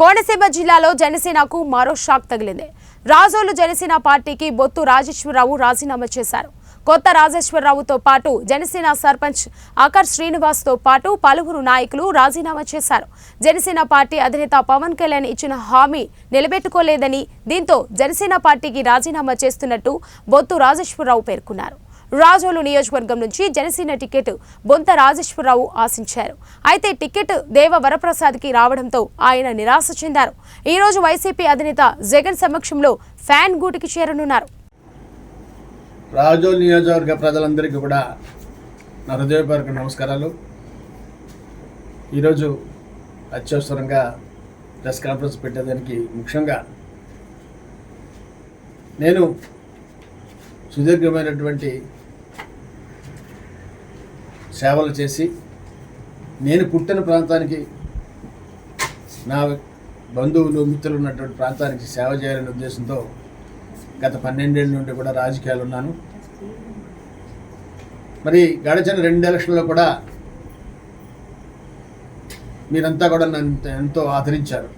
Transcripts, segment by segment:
కోనసీమ జిల్లాలో జనసేనకు మరో షాక్ తగిలింది. రాజోలు జనసేన పార్టీకి బొత్తు రాజేశ్వరరావు రాజీనామా చేశారు. కొత్త రాజేశ్వరరావుతో పాటు జనసేన సర్పంచ్ ఆకర్ శ్రీనివాస్తో పాటు పలువురు నాయకులు రాజీనామా చేశారు. జనసేన పార్టీ అధినేత పవన్ కళ్యాణ్ ఇచ్చిన హామీ నిలబెట్టుకోలేదని దీంతో జనసేన పార్టీకి రాజీనామా చేస్తున్నట్టు బొత్తు రాజేశ్వరరావు పేర్కొన్నారు. రాజోలు నియోజకవర్గం నుంచి జనసేన టికెట్ బొంత రాజేశ్వరరావు ఆశించారు. అయితే టికెట్ దేవ వరప్రసాద్కి రావడంతో ఆయన నిరాశ చెందారు. ఈరోజు వైసీపీ అధినేత జగన్ సమక్షంలో ఫ్యాన్ గూటికి చేరనున్నారు. రాజోలు నియోజకవర్గ ప్రజలందరికీ కూడా నా హృదయపూర్వక నమస్కారాలు. ఈరోజు అత్యవసరంగా ప్రెస్ కాన్ఫరెన్స్ పెట్టేదానికి ముఖ్యంగా నేను సుదీర్ఘమైనటువంటి సేవలు చేసి నేను పుట్టిన ప్రాంతానికి నా బంధువులు మిత్రులు ఉన్నటువంటి ప్రాంతానికి సేవ చేయాలనే ఉద్దేశంతో గత పన్నెండేళ్ళ నుండి కూడా రాజకీయాలు ఉన్నాను. మరి గడిచిన రెండు ఎలక్షన్లో కూడా మీరంతా కూడా నన్ను ఎంతో ఆదరించారు.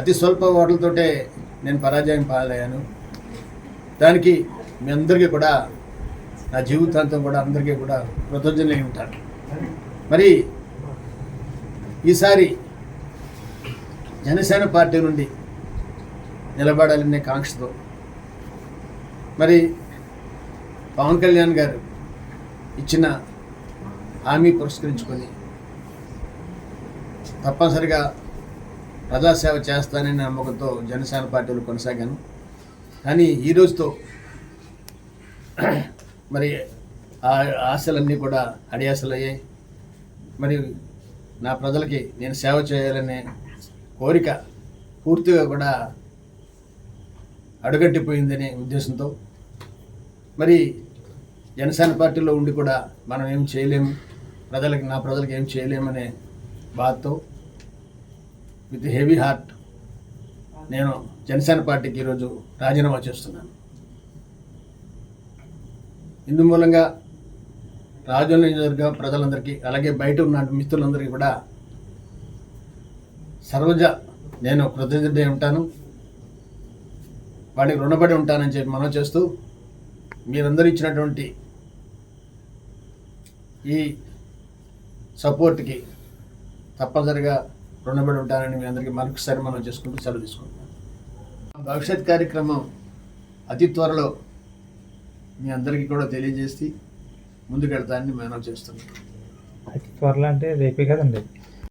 అతి స్వల్ప ఓట్లతోటే నేను పరాజయం పాలయ్యాను. దానికి మీ అందరికీ కూడా నా జీవితాంతం కూడా అందరికీ కూడా కృతజ్ఞులై ఉంటాను. మరి ఈసారి జనసేన పార్టీ నుండి నిలబడాలనే కాంక్షతో మరి పవన్ కళ్యాణ్ గారు ఇచ్చిన హామీ పురస్కరించుకొని తప్పనిసరిగా ప్రజాసేవ చేస్తానని నమ్మకంతో జనసేన పార్టీలో కొనసాగాను. కానీ ఈ రోజుతో మరి ఆ ఆశలన్నీ కూడా అడియాసలయ్యాయి మరి నా ప్రజలకి నేను సేవ చేయాలనే కోరిక పూర్తిగా కూడా అడుగట్టిపోయిందనే ఉద్దేశంతో మరి జనసేన పార్టీలో ఉండి కూడా మనం ఏం చేయలేము ప్రజలకి నా ప్రజలకి ఏం చేయలేమనే బాధతో విత్ హెవీ హార్ట్ నేను జనసేన పార్టీకి ఈరోజు రాజీనామా చేస్తున్నాను. ఇందు మూలంగా రాజుల నియోజకవర్గ ప్రజలందరికీ అలాగే బయట ఉన్న మిత్రులందరికీ కూడా సర్వజ నేను కృతజ్ఞత ఉంటాను. వాడికి రుణపడి ఉంటానని చెప్పి మనం చేస్తూ మీరందరూ ఇచ్చినటువంటి ఈ సపోర్ట్కి తప్పనిసరిగా రుణపడి ఉంటానని మీ అందరికీ మరొకసారి మనం చేసుకుంటూ సెలవు తీసుకుంటాం భవిష్యత్ కార్యక్రమం అతి త్వరలో మీ అందరికీ కూడా తెలియజేసి ముందుకెళ్తానని మనం చేస్తున్నాం. త్వరలో అంటే రేపే కదండి?